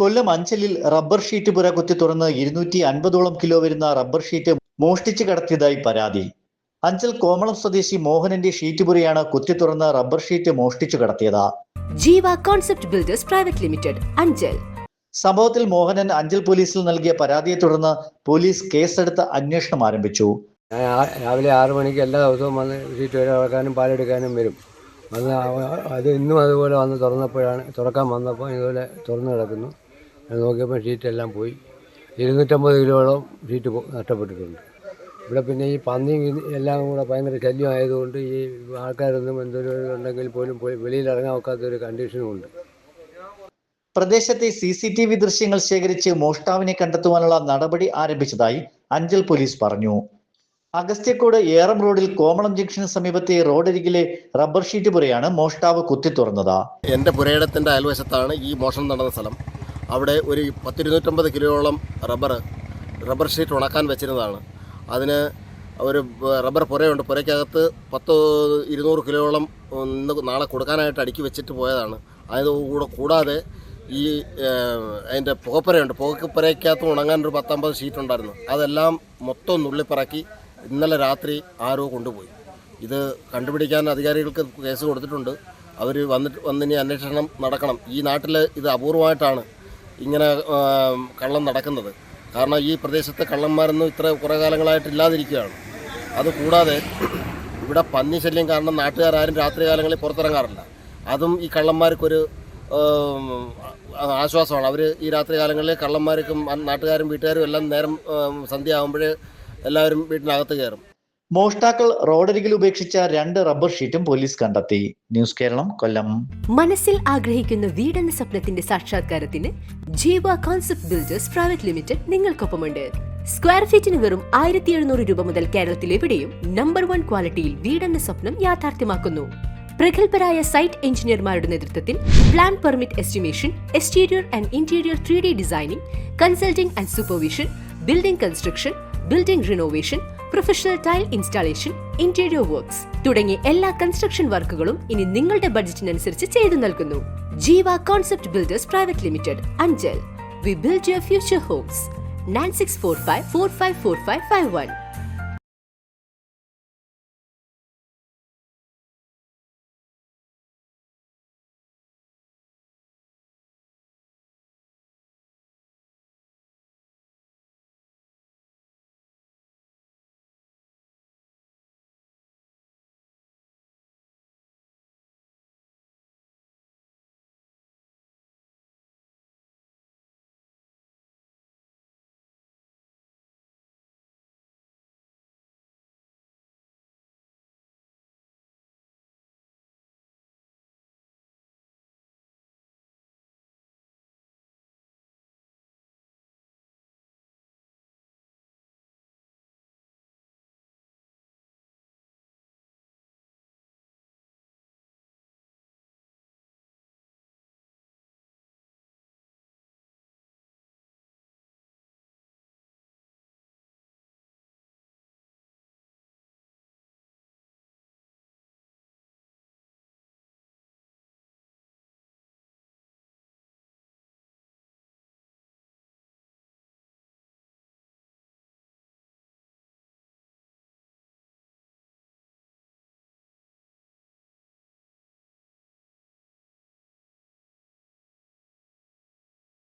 കൊല്ലം അഞ്ചലിൽ rubber sheet പുര കുത്തി തുറന്ന് ഇരുന്നൂറ്റി അൻപതോളം കിലോ വരുന്ന റബ്ബർ ഷീറ്റ് മോഷ്ടിച്ചു കടത്തിയതായി പരാതി. അഞ്ചൽ കോമളം സ്വദേശി മോഹനന്റെ ഷീറ്റ് പുരയാണ് കുത്തി തുറന്ന് റബ്ബർ ഷീറ്റ് മോഷ്ടിച്ചു കടത്തിയത്. Jeeva concept builders private limited Anchal. സംഭവത്തിൽ മോഹനൻ അഞ്ചൽ പോലീസിൽ നൽകിയ പരാതിയെ തുടർന്ന് പോലീസ് കേസെടുത്ത് അന്വേഷണം ആരംഭിച്ചു. രാവിലെ ആറു മണിക്ക് എല്ലാ ദിവസവും വന്ന് ഷീറ്റ് വരെ ഇളക്കാനും പാലെടുക്കാനും വരും. അത് അത് ഇന്നും അതുപോലെ വന്ന് തുറന്നപ്പോഴാണ് തുറക്കാൻ വന്നപ്പോൾ ഇതുപോലെ തുറന്നു കിടക്കുന്നു. ഞാൻ നോക്കിയപ്പോൾ ഷീറ്റെല്ലാം പോയി. ഇരുന്നൂറ്റമ്പത് കിലോയോളം ഷീറ്റ് നഷ്ടപ്പെട്ടിട്ടുണ്ട്. ഇവിടെ പിന്നെ ഈ പന്നി എല്ലാം കൂടെ ഭയങ്കര ശല്യം ആയതുകൊണ്ട് ഈ ആൾക്കാരൊന്നും എന്തെങ്കിലും ഉണ്ടെങ്കിൽ പോലും പോയി വെളിയിൽ ഇറങ്ങാൻ ഒക്കാത്തൊരു കണ്ടീഷനും ഉണ്ട്. പ്രദേശത്തെ സി സി ടി വി ദൃശ്യങ്ങൾ ശേഖരിച്ച് മോഷ്ടാവിനെ കണ്ടെത്തുവാനുള്ള നടപടി ആരംഭിച്ചതായി അഞ്ചൽ പോലീസ് പറഞ്ഞു. അഗസ്ത്യക്കോട് ഏറം റോഡിൽ കോമളം ജംഗ്ഷന് സമീപത്തെ റോഡരികിലെ റബ്ബർ ഷീറ്റ് പുരയാണ് മോഷ്ടാവ് കുത്തി തുറന്നത് എന്റെ പുരയിടത്തിന്റെ അയൽവശത്താണ് ഈ മോഷണം നടന്ന സ്ഥലം. അവിടെ ഒരു പത്തിരുന്നൂറ്റമ്പത് കിലോയോളം റബ്ബർ റബ്ബർ ഷീറ്റ് ഉണക്കാൻ വെച്ചിരുന്നതാണ്. അതിന് ഒരു റബ്ബർ പുരയുണ്ട്. പുരയ്ക്കകത്ത് പത്ത് ഇരുന്നൂറ് കിലോയോളം ഇന്ന് നാളെ കൊടുക്കാനായിട്ട് അടുക്കി വെച്ചിട്ട് പോയതാണ്. അതിന് കൂടെ കൂടാതെ ഈ അതിന്റെ പുകപ്പുരയുണ്ട്. പുകപ്പുരയ്ക്കകത്ത് ഉണങ്ങാൻ ഒരു പത്തമ്പത് ഷീറ്റ് ഉണ്ടായിരുന്നു. അതെല്ലാം മൊത്തം നുള്ളിപ്പിറക്കി ഇന്നലെ രാത്രി ആരോ കൊണ്ടുപോയി. ഇത് കണ്ടുപിടിക്കാൻ അധികാരികൾക്ക് കേസ് കൊടുത്തിട്ടുണ്ട്. അവർ വന്നിട്ട് വന്നിനി അന്വേഷണം നടക്കണം. ഈ നാട്ടിൽ ഇത് അപൂർവമായിട്ടാണ് ഇങ്ങനെ കള്ളം നടക്കുന്നത്. കാരണം ഈ പ്രദേശത്തെ കള്ളന്മാരൊന്നും ഇത്ര കുറേ കാലങ്ങളായിട്ട് ഇല്ലാതിരിക്കുകയാണ്. അതുകൂടാതെ ഇവിടെ പന്നി ശല്യം കാരണം നാട്ടുകാരും രാത്രി കാലങ്ങളിൽ പുറത്തിറങ്ങാറില്ല. അതും ഈ കള്ളന്മാർക്കൊരു ആശ്വാസമാണ്. അവർ ഈ രാത്രി കാലങ്ങളിൽ കള്ളന്മാർക്കും നാട്ടുകാരും വീട്ടുകാരും എല്ലാം നേരം സന്ധ്യ ആകുമ്പോഴേ എല്ലാവരും വീട്ടിനകത്ത് കയറും. മോഷ്ടാക്കൾ റോഡരികിൽ ഉപേക്ഷിച്ച രണ്ട് റബ്ബർ ഷീറ്റും പോലീസ് കണ്ടെത്തി. ന്യൂസ് കേരളം കൊല്ലം. മനസ്സിൽ ആഗ്രഹിക്കുന്ന വീടെന്ന സ്വപ്നത്തിന്റെ സാക്ഷാത്കാരത്തിന് Jeeva concept builders private limited നിങ്ങൾക്കൊപ്പമുണ്ട്. Square ഫീറ്റിന് വെറും ആയിരത്തി എഴുന്നൂറ് രൂപ മുതൽ കേരളത്തിൽ എവിടെയും നമ്പർ വൺ ക്വാളിറ്റിയിൽ വീടെന്ന സ്വപ്നം യാഥാർത്ഥ്യമാക്കുന്നു. പ്രഗത്ഭരായ സൈറ്റ് എഞ്ചിനീയർമാരുടെ നേതൃത്വത്തിൽ plan permit estimation exterior and interior three D designing consulting and supervision building construction building renovation professional tile installation interior works തുടങ്ങിയ എല്ലാ കൺസ്ട്രക്ഷൻ വർക്കുകളും ഇനി നിങ്ങളുടെ ബഡ്ജറ്റിനനുസരിച്ച് ചെയ്തു നൽകുന്നു. Jeeva concept builders private limited Anchal. We build your future homes nine six four five four five four five five one